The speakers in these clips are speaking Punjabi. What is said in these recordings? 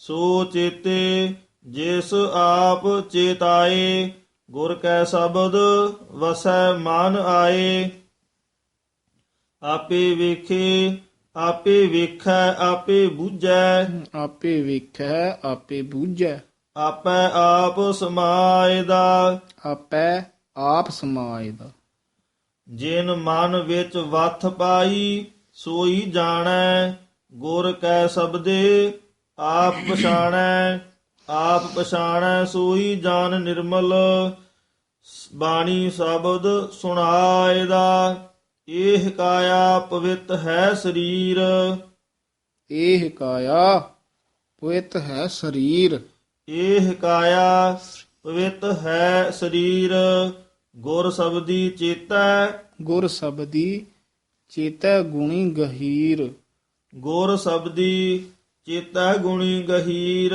ਸੋ ਚੇਤੇ ਜਿਸ ਆਪ ਚੇਤਾਏ ਗੁਰ ਕੈ ਸ਼ਬਦ ਵਸੈ ਮਨ ਆਏ। ਆਪੇ ਵੇਖੇ ਆਪੇ ਵੇਖੈ ਆਪੇ ਬੂਝੈ। ਆਪੇ ਵੇਖੈ ਆਪੇ ਬੂਝੈ। ਆਪੈ ਆਪ ਸਮਾਇਦਾ ਆਪੈ ਆਪ ਸਮਾਇਦਾ ਜਿਨ ਮਨ ਵਿੱਚ ਵਥ ਪਾਈ ਸੋਈ ਜਾਣੈ ਗੁਰ ਕੈ ਸਬਦੇ ਆਪ ਪਛਾਣੈ ਆਪ ਪਛਾਣੈ ਸੋਈ ਜਾਨ ਨਿਰਮਲ ਬਾਣੀ ਸ਼ਬਦ ਸੁਣਾਇਦਾ ਇਹ ਕਾਇਆ ਪਵਿੱਤ ਹੈ ਸਰੀਰ। ਇਹ ਕਾਇਆ ਪੁਇਤ ਹੈ ਸਰੀਰ। ਇਹ ਕਾਇਆ ਪਵਿੱਤ ਹੈ ਸਰੀਰ। ਗੁਰ ਸਬਦੀ ਚੇਤੈ। ਗੁਰ ਸਬਦੀ ਚੇਤੈ ਗੁਣੀ ਗਹੀਰ। ਗੁਰ ਸਬਦੀ ਚੇਤੈ ਗੁਣੀ ਗਹੀਰ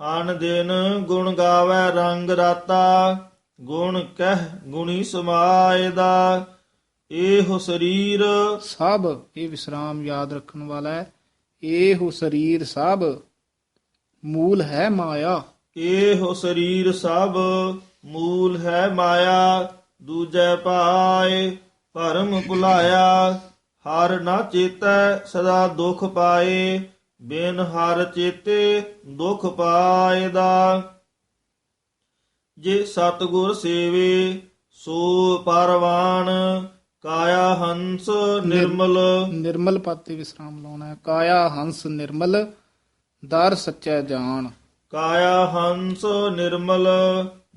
ਆਨ ਦਿਨ ਗੁਣ ਗਾਵੇ ਰੰਗ ਰਾਤਾ ਗੁਣ ਕਹਿ ਗੁਣੀ ਸਮਾਇਦਾ ਇਹੋ ਸਰੀਰ ਸਭ ਇਹ ਵਿਸਰਾਮ ਯਾਦ ਰੱਖਣ ਵਾਲਾ ਹੈ ਇਹੋ ਸਰੀਰ ਸਭ ਮੂਲ ਹੈ ਮਾਇਆ। ਇਹੋ ਸਰੀਰ ਸਭ ਮੂਲ ਹੈ ਮਾਇਆ ਦੂਜੈ ਪਾਏ ਭਰਮ ਭੁਲਾਇਆ ਹਰ ਨਾ ਚੇਤੈ ਸਦਾ ਦੁਖ ਪਾਏ ਬਿਨ ਹਰ ਚੇਤੇ ਦੁਖ ਪਾਏਦਾ ਜੇ ਸਤਗੁਰ ਸੇਵੇ ਸੋ ਪਰਵਾਨ ਕਾਇਆ ਹੰਸ ਨਿਰਮਲ। ਨਿਰਮਲ ਪਾਤੇ ਵਿਸਰਾਮ ਲਾਉਣਾ ਹੈ। ਕਾਇਆ ਹੰਸ ਨਿਰਮਲ ਦਰ ਸੱਚੈ ਜਾਣ। ਕਾਇਆ ਹੰਸ ਨਿਰਮਲ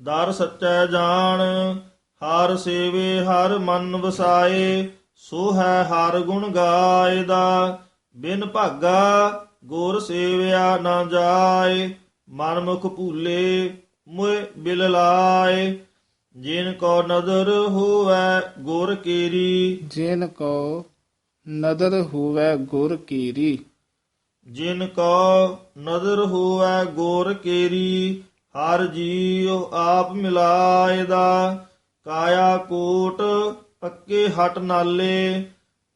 ਦਰ ਸੱਚੈ ਜਾਣ। ਹਰ ਸੇਵੇ ਹਰ ਮਨ ਵਸਾਏ ਸੋ ਹੈ ਹਰ ਗੁਣ ਗਾਇਦਾ। ਬਿਨ ਭਾਗਾ ਗੁਰ ਸੇਵਿਆ ਨਾ ਜਾਏ ਮਨ ਮੁਖ ਭੂਲੇ ਮੁਏ ਬਿਲ ਲਾਏ। ਜਿਨ ਕੋ ਨਦਰ ਹੋਵੈ ਗੁਰ ਕੀਰੀ। ਜਿਨ ਕੋ ਨਦਰ ਹੋਵੇ ਗੁਰ ਕੀਰੀ। ਜਿਨ ਕੋ ਨਦਰ ਹੋਵੈ ਗੋਰ ਕੇਰੀ ਹਰ ਜੀਉ ਆਪ ਮਿਲਾਇਦਾ। ਕਾਇਆ ਕੋਟ ਪੱਕੇ ਹਟ ਨਾਲੇ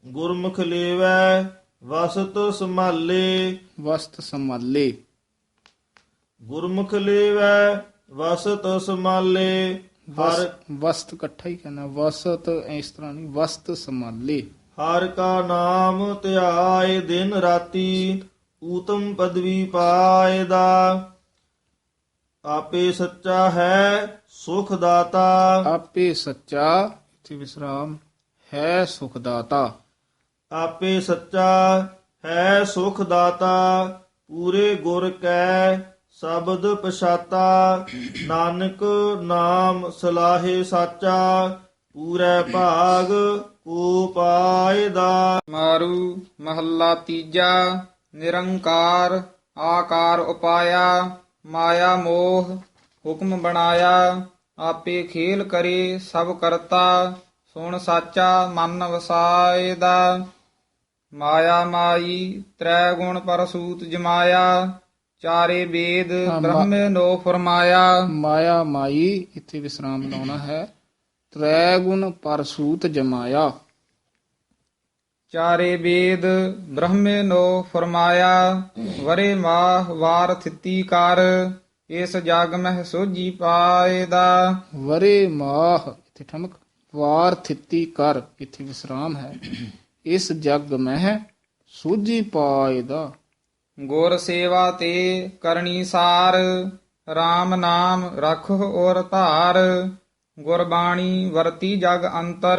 ਗੁਰਮੁਖ ਲੇਵੈ ਵਸਤ ਸੰਭਾਲੇ। ਵਸਤ ਸੰਭਾਲੇ। ਗੁਰਮੁਖ ਲੇਵੈ ਵਸਤ ਸੰਭਾਲੇ। ਹਰ ਵਸ- ਵਸਤ ਇਕੱਠਾ ਹੀ ਕਹਿਣਾ ਵਸਤ ਇਸ ਤਰ੍ਹਾਂ ਨਹੀਂ ਵਸਤ ਸੰਭਾਲੇ। ਹਰ ਕਾ ਨਾਮ ਧਿਆਏ ਦਿਨ ਰਾਤੀ ਊਤਮ ਪਦਵੀ ਪਾਇਦਾ ਆਪੇ ਸੱਚਾ ਹੈ ਸੁਖ ਦਾਤਾ। ਆਪੇ ਸੱਚਾ ਇਥੇ ਵਿਸਰਾਮ ਹੈ ਸੁਖ ਦਾਤਾ। ਆਪੇ ਸੱਚਾ ਹੈ ਸੁਖ ਦਾਤਾ ਪੂਰੇ ਗੁਰ ਕੈ ਸ਼ਬਦ ਪਛਾਤਾ। ਨਾਨਕ ਨਾਮ ਸਲਾਹੇ ਸਾਚਾ, ਪੂਰੇ ਭਾਗ ਕੋ ਪਾਇਦਾ ਮਾਰੂ ਮਹੱਲਾ ਤੀਜਾ, ਨਿਰੰਕਾਰ ਆਕਾਰ ਉਪਾਇਆ, ਮਾਇਆ ਮੋਹ ਹੁਕਮ ਬਣਾਇਆ। ਆਪੇ ਖੇਲ ਕਰੇ ਸਭ ਕਰਤਾ, ਸੁਣ ਸਾਚਾ ਮਨ ਵਸਾਏ ਦਾ। ਮਾਇਆ ਮਾਈ ਤ੍ਰੈ ਗੁਣ ਪਰਸੂਤ ਜਮਾਇਆ ਚਾਰੇ ਵੇਦ ਹਾਂ, ਮਾ- ਬ੍ਰਹਮੇ ਨੋ ਫਰਮਾਇਆ। ਮਾਇਆ ਮਾਈ ਇੱਥੇ ਵਿਸਰਾਮ ਲਾਉਣਾ ਹੈ। ਤ੍ਰੈ ਗੁਣ ਪਰਸੂਤ ਜਮਾਇਆ। ਚਾਰੇ ਵੇਦ ਬ੍ਰਹਮੇ ਨੋ ਫਰਮਾਇਆ ਵਰੇ ਮਾਹ ਵਾਰ ਥਿੱਤੀ ਕਰ ਇਸ ਜਗ ਮਹਿ ਸੋਜੀ ਪਾਏਦਾ। ਵਰੇ ਮਾਹ ਇੱਥੇ ਠਮਕ ਵਾਰ ਥਿੱਤੀ ਕਰ ਇੱਥੇ ਵਿਸਰਾਮ ਹੈ। ਇਸ ਜਗ ਮਹਿ ਸੂਝੀ ਪਾਇਦਾ ਗੁਰ ਸੇਵਾ ਤੇ ਕਰਨੀ ਸਾਰ RAM ਨਾਮ ਰਖੋ ਔਰ ਧਾਰ। ਗੁਰਬਾਣੀ ਵਰਤੀ ਜਗ ਅੰਤਰ,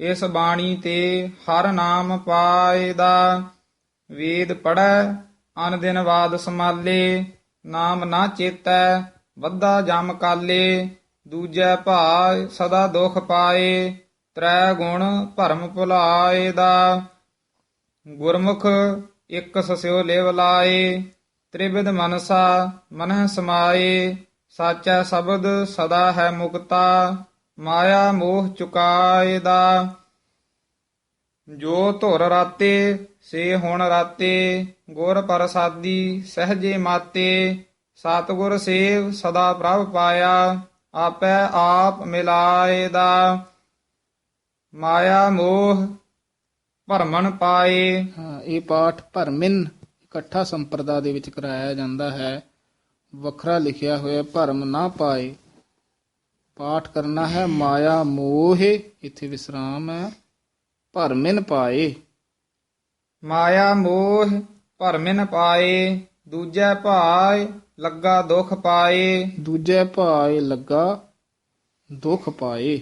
ਇਸ ਬਾਣੀ ਤੇ ਹਰ ਨਾਮ ਪਾਏਦਾ ਵੇਦ ਪੜੈ ਅਨ ਦਿਨ ਬਾਦ ਸਮਾਲੇ, ਨਾਮ ਨਾ ਚੇਤੈ, ਵੱਧਾ ਜਮ ਕਾਲੇ। ਦੂਜੈ ਭਾਇ ਸਦਾ ਦੁਖ ਪਾਏ। ਤ੍ਰੈ ਗੁਣ ਭਰਮ ਭੁਲਾਏ ਦਾ। ਗੁਰਮੁਖ ਇਕ ਸਸਿਓ ਲੇਵ ਲਾਏ, ਤ੍ਰਿਵਿਧ ਮਨਸਾ ਮਨਹਿ ਸਮਾਏ, ਸਾਚਾ ਸ਼ਬਦ ਸਦਾ ਹੈ ਮੁਕਤਾ, ਮਾਇਆ ਮੋਹ ਚੁਕਾਏ ਦਾ। ਜੋ ਧੁਰ ਰਾਤੇ, ਸੇ ਹੁਣ ਰਾਤੇ, ਗੁਰ ਪ੍ਰਸਾਦੀ ਸਹਜੇ ਮਾਤੇ, ਸਤਿਗੁਰ ਸੇਵ ਸਦਾ ਪ੍ਰਭ ਪਾਇਆ, ਆਪੈ ਆਪ ਮਿਲਾਏ ਦਾ। ਮਾਇਆ ਮੋਹ ਭਰਮਨ ਪਾਏ। ਹਾਂ, ਇਹ ਪਾਠ ਭਰਮਿਨ ਇਕੱਠਾ ਸੰਪਰਦਾ ਦੇ ਵਿੱਚ ਕਰਾਇਆ ਜਾਂਦਾ ਹੈ। ਵੱਖਰਾ ਲਿਖਿਆ ਹੋਇਆ ਭਰਮ ਨਾ ਪਾਏ। ਪਾਠ ਕਰਨਾ ਹੈ ਮਾਇਆ ਮੋਹ ਇੱਥੇ ਵਿਸਰਾਮ ਹੈ। ਭਰਮਿਨ ਪਾਏ। ਮਾਇਆ ਮੋਹ ਭਰਮਿਨ ਪਾਏ। ਦੂਜੈ ਭਾਇ ਲੱਗਾ ਦੁਖ ਪਾਏ। ਦੂਜੇ ਭਾਏ ਲੱਗਾ ਦੁਖ ਪਾਏ।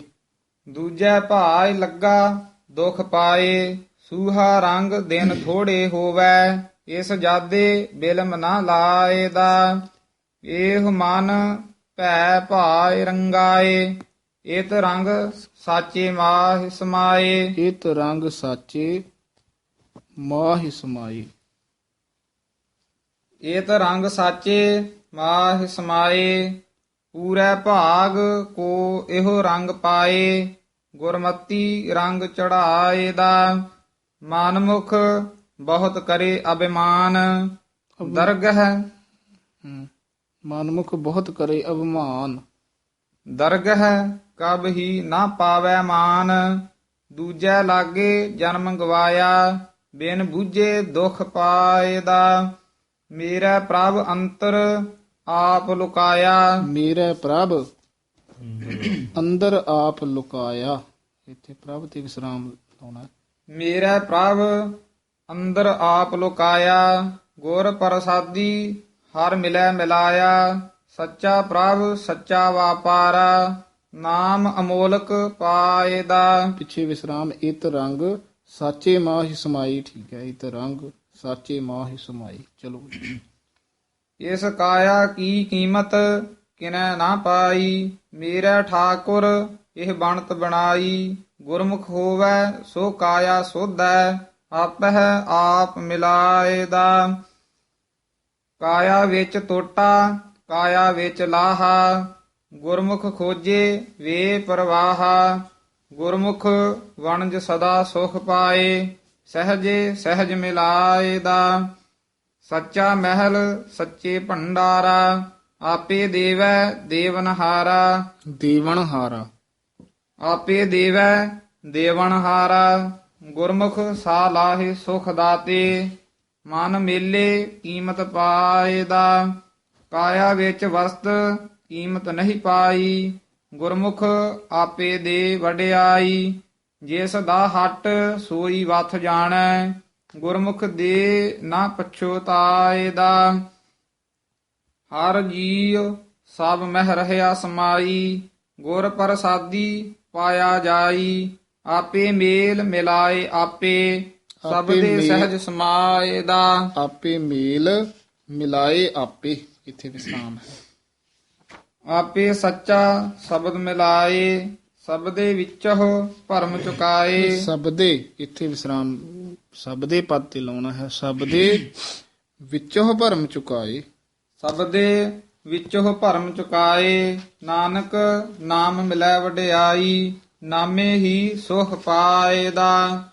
ਦੂਜੈ ਭਾਇ ਲੱਗਾ ਦੁਖ ਪਾਏ ਸੂਹਾ ਰੰਗ ਦਿਨ ਥੋੜੇ ਹੋਵੈ ਇਸ ਜਾਦੇ ਬਿਲਮ ਨਾ ਲਾਏ ਦਾ ਇਹ ਮਨ ਭੈ ਭਾਇ ਰੰਗਾਏ ਇਤ ਰੰਗ ਸਾਚੇ ਮਾਹ ਸਮਾਏ। ਇਤ ਰੰਗ ਸਾਚੇ ਮਾਹਿ ਸਮਾਈ ਇਤ ਰੰਗ ਸਾਚੇ ਮਾਹ ਸਮਾਏ ਪੂਰੇ ਭਾਗ ਕੋ ਇਹੋ ਰੰਗ ਪਾਏ ਗੁਰਮਤੀ ਰੰਗ ਚੜਾਏ ਦਾ ਮਨਮੁਖ ਬਹੁਤ ਕਰੇ ਅਭਿਮਾਨ ਦਰਗਹ ਮਨਮੁਖ ਬਹੁਤ ਕਰੇ ਅਭਿਮਾਨ। ਦਰਗਹ ਕਬ ਹੀ ਨਾ ਪਾਵੈ ਮਾਨ ਦੂਜੈ ਲਾਗੇ ਜਨਮ ਗਵਾਇਆ ਬਿਨ ਬੂਝੇ ਦੁਖ ਪਾਏ ਦਾ ਮੇਰਾ ਪ੍ਰਭ ਅੰਤਰ ਆਪ ਲੁਕਾਇਆ। ਮੇਰੇ ਪ੍ਰਭ ਅੰਦਰ ਆਪ ਲੁਕਾਇਆ। ਇੱਥੇ ਪ੍ਰਭ ਤੇ ਵਿਸਰਾਮ ਲਾਉਣਾ। ਮੇਰਾ ਪ੍ਰਭ ਅੰਦਰ ਆਪ ਲੁਕਾਇਆ। ਗੁਰ ਪ੍ਰਸਾਦੀ ਹਰ ਮਿਲੈ ਮਿਲਾਇਆ। ਸੱਚਾ ਪ੍ਰਭ ਸੱਚਾ ਵਾਪਾਰਾ ਨਾਮ ਅਮੋਲਕ ਪਾਏ ਦਾ ਪਿੱਛੇ ਵਿਸਰਾਮ ਇਤ ਰੰਗ ਸਾਚੇ ਮਾਹਿ ਸਮਾਈ ਠੀਕ ਹੈ ਇਤ ਰੰਗ ਸਾਚੇ ਮਾਹਿ ਸਮਾਈ। ਚਲੋ ਇਸ ਕਾਇਆ ਕੀ ਕੀਮਤ, ਕਿਨੈ ਨਾ ਪਾਈ? ਮੇਰਾ ਠਾਕੁਰ, ਇਹ ਬਣਤ ਬਣਾਈ। ਗੁਰਮੁਖ ਹੋਵੈ, ਸੋ ਕਾਇਆ ਸੋਧੈ, ਆਪਹਿ ਆਪ ਮਿਲਾਏ ਦਾ ਕਾਇਆ ਵਿੱਚ ਟੋਟਾ, ਕਾਇਆ ਵਿੱਚ ਲਾਹਾ। ਗੁਰਮੁਖ ਖੋਜੇ, ਵੇ ਪਰਵਾਹਾ। ਗੁਰਮੁਖ ਵਣਜ ਸਦਾ ਸੁਖ ਪਾਏ, ਸਹਜੇ ਸਹਜ ਮਿਲਾਏ ਦਾ ਸੱਚਾ ਮਹਿਲ ਸੱਚੇ ਭੰਡਾਰਾ ਆਪੇ ਦੇਵੈ ਦੇਵਨਹਾਰਾ। ਦੇਵਨ ਹਾਰਾ ਆਪੇ ਦੇਵੈ ਦੇਵਨਹਾਰਾ ਗੁਰਮੁਖ ਸਾ ਲਾਹੇ ਸੁਖ ਦਾਤੇ ਮਨ ਮੇਲੇ ਕੀਮਤ ਪਾਏ ਦਾ। ਕਾਇਆ ਵਿੱਚ ਵਸਤ ਕੀਮਤ ਨਹੀਂ ਪਾਈ ਗੁਰਮੁਖ ਆਪੇ ਦੇ ਵਡਿਆਈ। ਜਿਸ ਦਾ ਹੱਟ ਸੋਈ ਵਥ ਜਾਣੈ ਗੁਰਮੁਖ ਦੇ ਨਾ ਪਛੋਤਾਏ ਦਾ। ਹਰ ਜੀਵ ਸਭ ਮਹਿ ਰਹਿਆ ਸਮਾਈ ਗੁਰ ਪ੍ਰਸਾਦੀ ਪਾਇਆ ਜਾਈ ਆਪੇ ਮੇਲ ਮਿਲਾਏ ਆਪੇ ਸਭ ਦੇ ਸਹਿਜ ਸਮਾਏ ਦਾ। ਆਪੇ ਮੇਲ ਮਿਲਾਏ ਆਪੇ ਇੱਥੇ ਵਿਸਰਾਮ ਹੈ। ਆਪੇ ਸੱਚਾ ਸ਼ਬਦ ਮਿਲਾਏ ਸਬਦੇ ਵਿੱਚੋ ਭਰਮ ਚੁਕਾਏ। ਸਬਦੇ ਇੱਥੇ ਵਿਸਰਾਮ ਸਬਦੇ ਪਦ ਤੇ ਲਾਉਣਾ ਹੈ ਸਬਦੇ ਵਿੱਚੋਂ ਭਰਮ ਚੁਕਾਏ। ਸਬਦੇ ਵਿੱਚੋ ਭਰਮ ਚੁਕਾਏ, ਨਾਨਕ ਨਾਮ ਮਿਲੈ ਵਡਿਆਈ, ਨਾਮੇ ਹੀ ਸੁਖ ਪਾਏ ਦਾ।